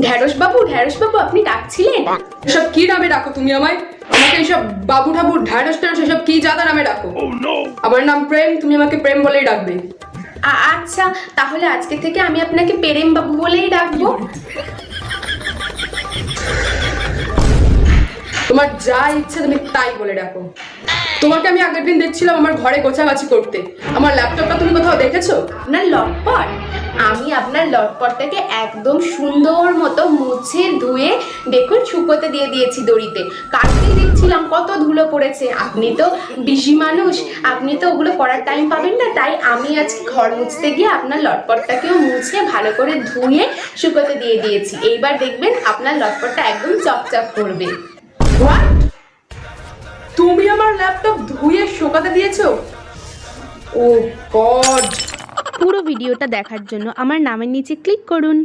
ঢ্যাঁড়স বাবু ঢ্যাঁড়স বাবু আপনি ডাকছিলেন? এসব কি নামে ডাকো তুমি আমায়? আমাকে এইসব বাবু ঠাবু ঢ্যাঁড়স ট্যাঁড়স এসব কি জাদা নামে ডাকো? আমার নাম প্রেম তুমি আমাকে প্রেম বলেই ডাকবে। আচ্ছা তাহলে আজকে থেকে আমি আপনাকে পেরেম বাবু বলেই ডাকবো। তোমার যা ইচ্ছে তুমি তাই বলে ডাকো। তোমাকে আমি আগের দিন দেখছিলাম আমার ঘরে গোছাগাছি করতে। আমার ল্যাপটপটা তুমি কোথাও দেখেছ? আপনার লটপট আমি আপনার লটপটটাকে একদম সুন্দর মতো মুছে ধুয়ে দেখুন শুকোতে দিয়ে দিয়েছি দড়িতে। কালকেই দেখছিলাম কত ধুলো পড়েছে। আপনি তো বিশি মানুষ, আপনি তো ওগুলো করার টাইম পাবেন না। তাই আমি আজকে ঘর মুছতে গিয়ে আপনার লটপটটাকেও মুছে ভালো করে ধুয়ে শুকোতে দিয়ে দিয়েছি। এইবার দেখবেন আপনার লটপটটা একদম চকচক করবে? তুমি আমার ল্যাপটপ ধুয়ে শোকাতে দিয়েছ? ও গড পুরো ভিডিওটা দেখার জন্য আমার নামের নিচে ক্লিক করুন।